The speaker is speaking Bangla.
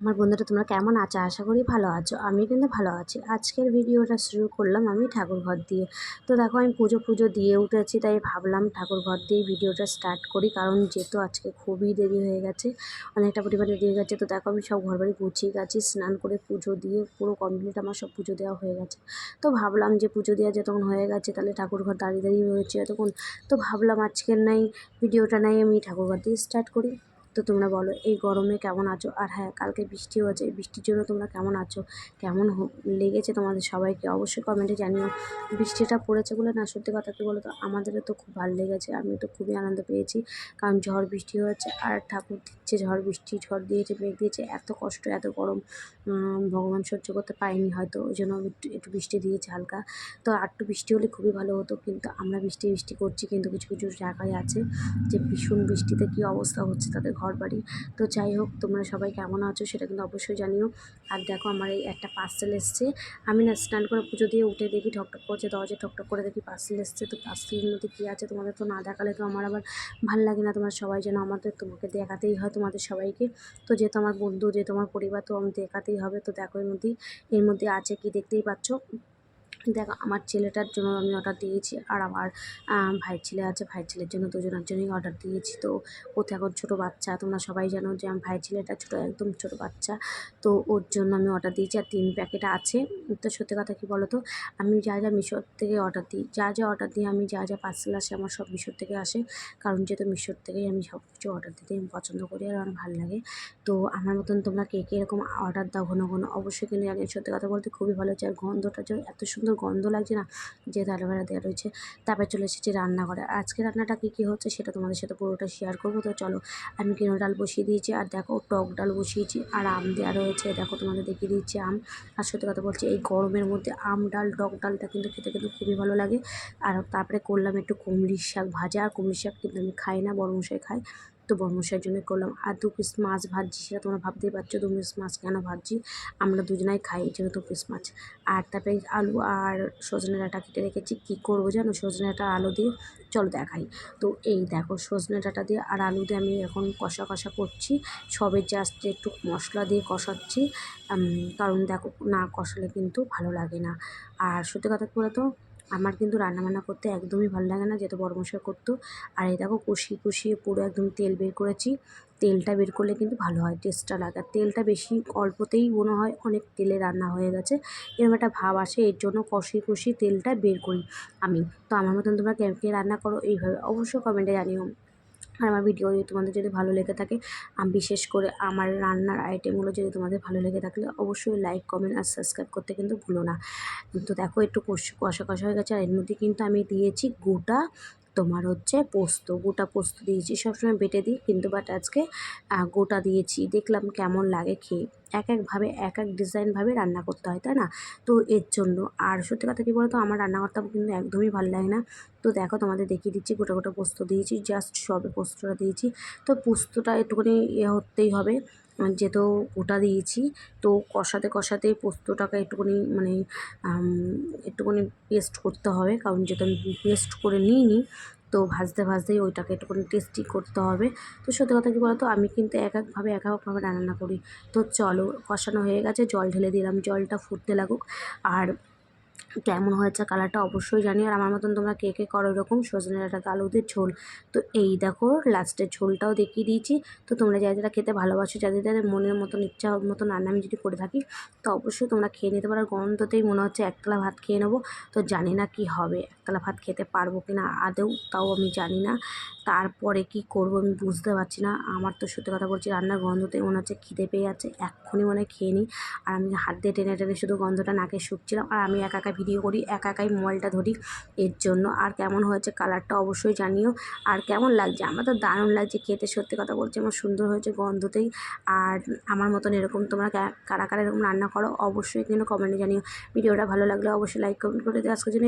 আমার বন্ধুরা, তোমরা কেমন আছো? আশা করি ভালো আছো। আমি কিন্তু ভালো আছি। আজকের ভিডিওটা শুরু করলাম আমি ঠাকুর ঘর দিয়ে। তো দেখো, আমি পুজো পুজো দিয়ে উঠেছি, তাই ভাবলাম ঠাকুর ঘর দিয়ে ভিডিওটা স্টার্ট করি। কারণ যেহেতু আজকে খুবই দেরি হয়ে গেছে, অনেকটা পরিমাণে দেরি হয়ে গেছে, তো দেখো, আমি সব ঘর বাড়ি গুছিয়ে গেছি, স্নান করে পুজো দিয়ে পুরো কমপ্লিট আমার সব পুজো দেওয়া হয়ে গেছে। তো ভাবলাম যে পুজো দেওয়া যতক্ষণ হয়ে গেছে, তাহলে ঠাকুর ঘর দাঁড়িয়ে দাঁড়িয়ে রয়েছে এতক্ষণ। তো ভাবলাম আজকের নাই, ভিডিওটা নাই, আমি ঠাকুর ঘর দিয়ে স্টার্ট করি। তো তোমরা বলো, এই গরমে কেমন আছো? আর হ্যাঁ কালকে বৃষ্টি হয়েছে বৃষ্টির জন্য তোমরা কেমন আছো? কেমন লেগেছে তোমাদের সবাইকে অবশ্যই কমেন্টে জানিও। বৃষ্টিটা পড়েছে বলে না, সত্যি কথা কী বলো তো, আমাদেরও তো খুব ভালো লেগেছে আমি তো খুবই আনন্দ পেয়েছি। কারণ ঝড় বৃষ্টি হয়েছে, আর ঠাকুর দিচ্ছে ঝড় বৃষ্টি, ঝড় দিয়েছে, মেঘ দিয়েছে, এত কষ্ট, এত গরম ভগবান সহ্য করতে পারেনি হয়তো, ওই জন্য একটু একটু বৃষ্টি দিয়েছে হালকা। তো আরটু বৃষ্টি হলে খুবই ভালো হতো, কিন্তু আমরা বৃষ্টি বৃষ্টি করছি, কিন্তু কিছু কিছু জায়গায় আছে যে ভীষণ বৃষ্টিতে কী অবস্থা হচ্ছে তাদের ঘর বাড়ি তো যাই হোক, তোমরা সবাই কেমন আছো সেটা কিন্তু অবশ্যই জানিও। আর দেখো, আমার এই একটা পার্সেল এসছে। আমি না স্নান করে পুজো দিয়ে উঠে দেখি ঠকঠক করছে দরজা ঠকঠক করে দেখি পার্সেল এসছে। তো পার্সেলের মধ্যে কী আছে তোমাদের তো না দেখালে তো আমার আবার ভালো লাগে না। তোমার সবাই যেন আমাদের, তোমাকে দেখাতেই হয় তোমাদের সবাইকে। তো যেহেতু আমার বন্ধু, যেহেতু আমার পরিবার, তো আমি দেখাতেই হবে। তো দেখো এর মধ্যেই এর মধ্যে আছে কি দেখতেই পাচ্ছ? দেখো, আমার ছেলেটার জন্য আমি অর্ডার দিয়েছি আর আমার ভাইয়ের ছেলে আছে, ভাইয়ের ছেলের জন্য দুজনের জন্যই অর্ডার দিয়েছি। তো ও তো এখন ছোটো বাচ্চা, তোমরা সবাই জানো যে আমার ভাইয়ের ছেলেটা ছোটো, একদম ছোটো বাচ্চা। তো ওর জন্য আমি অর্ডার দিয়েছি আর তিন প্যাকেট আছে। তো সত্যি কথা কী বলো তো আমি যা যা মিশোর থেকে অর্ডার দিই, যা যা অর্ডার দিই, আমি যা যা পার্সেল আসে আমার সব মিশোর থেকে আসে। কারণ যেহেতু মিশোর থেকেই আমি সব কিছু অর্ডার দিতে আমি পছন্দ করি আর আমার ভালো লাগে। তো আমার মতন তোমরা কে কে এরকম অর্ডার দাও ঘন ঘন, অবশ্যই কিন্তু জানি সত্যি কথা বলতে খুবই ভালো হচ্ছে আর গন্ধটা যে এত সুন্দর গন্ধ লাগছে না, যে অ্যালোভেরা দেওয়া রয়েছে, তারপরে চলে এসেছি রান্নাঘরে। আজকে রান্নাটা কী কী হচ্ছে সেটা তোমাদের সাথে পুরোটা শেয়ার করব। তো চলো, আমি কিনো ডাল বসিয়ে দিয়েছি, আর দেখো টক ডাল বসিয়েছি, আর আম দেওয়া রয়েছে, দেখো তোমাদের দেখিয়ে দিচ্ছি আম। আর সত্যি কথা বলছি, এই গরমের মধ্যে আম ডাল, টক ডালটা কিন্তু খেতে কিন্তু খুবই ভালো লাগে। আর তারপরে করলাম একটু কুমড়ির শাক ভাজা, আর কুমড়ির শাক কিন্তু আমি খাই না, বড় মশাই খাই তো বর্মশাইয়ের জন্য করলাম। আর দু পিস মাছ ভাজছি, সেটা তোমরা ভাবতেই পারছ, দু পিস মাছ কেন ভাজছি? আমরা দুজনাই খাই, এই জন্য দু পিস মাছ। আর তারপরে আলু আর সজনে ডাঁটা কেটে রেখেছি। কী করব জানো? সজনে ডাঁটা আলু দিয়ে চলো দেখাই। তো এই দেখো, সজনে ডাঁটা দিয়ে আর আলু দিয়ে আমি এখন কষা কষা করছি। সবে জাস্ট একটু মশলা দিয়ে কষাচ্ছি। কারণ দেখো, না কষালে কিন্তু ভালো লাগে না। আর সত্যি কথা বলে তো আমার কিন্তু রান্নাবান্না করতে একদমই ভালো লাগে না, যেহেতু বড় করতো। আর এই দেখো কষিয়ে কষিয়ে পুরো একদম তেল বের করেছি। তেলটা বের করলে কিন্তু ভালো হয় টেস্টটা লাগে। তেলটা বেশি অল্পতেই মনে হয় অনেক তেলে রান্না হয়ে গেছে। এরকম একটা ভাব আসে, এর জন্য কষিয়ে কষিয়ে তেলটা বের করি আমি। তো আমার মতন তোমরা কে রান্না করো, এইভাবে অবশ্যই কমেন্টে জানিও। আর আমার ভিডিও যদি তোমাদের যদি ভালো লেগে থাকে বিশেষ করে আমার রান্নার আইটেমগুলো যদি তোমাদের ভালো লেগে থাকলে অবশ্যই লাইক কমেন্ট আর সাবস্ক্রাইব করতে কিন্তু ভুলো না। তো দেখো একটু কষা কষা হয়ে গেছে আর এর মধ্যে কিন্তু আমি দিয়েছি গোটা তোমার হচ্ছে পোস্ত, গোটা পোস্ত দিয়েছি। সবসময় বেটে দিই, কিন্তু বাট আজকে গোটা দিয়েছি। দেখলাম কেমন লাগে খেয়ে। এক একভাবে এক এক ডিজাইনভাবে রান্না করতে হয়, তাই না? তো এর জন্য। আর সত্যি কথা কী বলতো? আমার রান্না করতে কিন্তু একদমই ভালো লাগে না। তো দেখো তোমাদের দেখিয়ে দিচ্ছি, গোটা গোটা পোস্ত দিয়েছি। জাস্ট সবে পোস্তটা দিয়েছি। তো পোস্তটা একটুখানি ইয়ে হতেই হবে। যেহেতু ওটা দিয়েছি, তো কষাতে কষাতে পোস্তটাকে একটুখানি মানে একটুখানি পেস্ট করতে হবে। কারণ যেহেতু আমি পেস্ট করে নিইনি, তো ভাজতে ভাজতেই ওইটাকে একটুখানি টেস্টি করতে হবে। তো সত্যি কথা কী বলতো, আমি কিন্তু এক একভাবে এক একভাবে রান্না করি। তো চলো, কষানো হয়ে গেছে, জল ঢেলে দিলাম, জলটা ফুটতে লাগুক। আর কেমন হয়েছে কালারটা অবশ্যই জানি আর আমার মতন তোমরা কে কে করো এরকম সজনে ডাঁটা আলুদের ঝোল? তো এই দেখো লাস্টের ঝোলটাও দেখিয়ে দিয়েছি। তো তোমরা যারা যারা খেতে ভালোবাসো, যাদের যাদের মনের মতন ইচ্ছা মতন রান্না আমি যদি করে থাকি, তো অবশ্যই তোমরা খেয়ে নিতে পারো। গন্ধতেই মনে হচ্ছে একতলা ভাত খেয়ে নেব। তো জানি না কি হবে, একতলা ভাত খেতে পারব কি না আদৌ, তাও আমি জানি না। তারপরে কি করব আমি বুঝতে পারছি না। আমার তো সত্যি কথা বলছি, রান্নার গন্ধতেই মনে হচ্ছে খিদে পেয়ে যাচ্ছে। এক্ষুনি মনে খেয়ে নিই। আর আমি হাত দিয়ে টেনে টেনে শুধু গন্ধটা নাকে শুকছিলাম। আর আমি একা একা ভিডিও করি, একা একাই মোবাইলটা ধরি এর জন্য। আর কেমন হয়েছে কালারটা অবশ্যই জানিও। আর কেমন লাগছে? আমার তো দারুণ লাগছে খেতে, সত্যি কথা বলছে আমার সুন্দর হয়েছে গন্ধতেই। আর আমার মতন এরকম তোমরা কারা কারা এরকম রান্না করো অবশ্যই কিন্তু কমেন্টে জানিও। ভিডিওটা ভালো লাগলে অবশ্যই লাইক কমেন্ট করে দিয়ে আজকের জন্য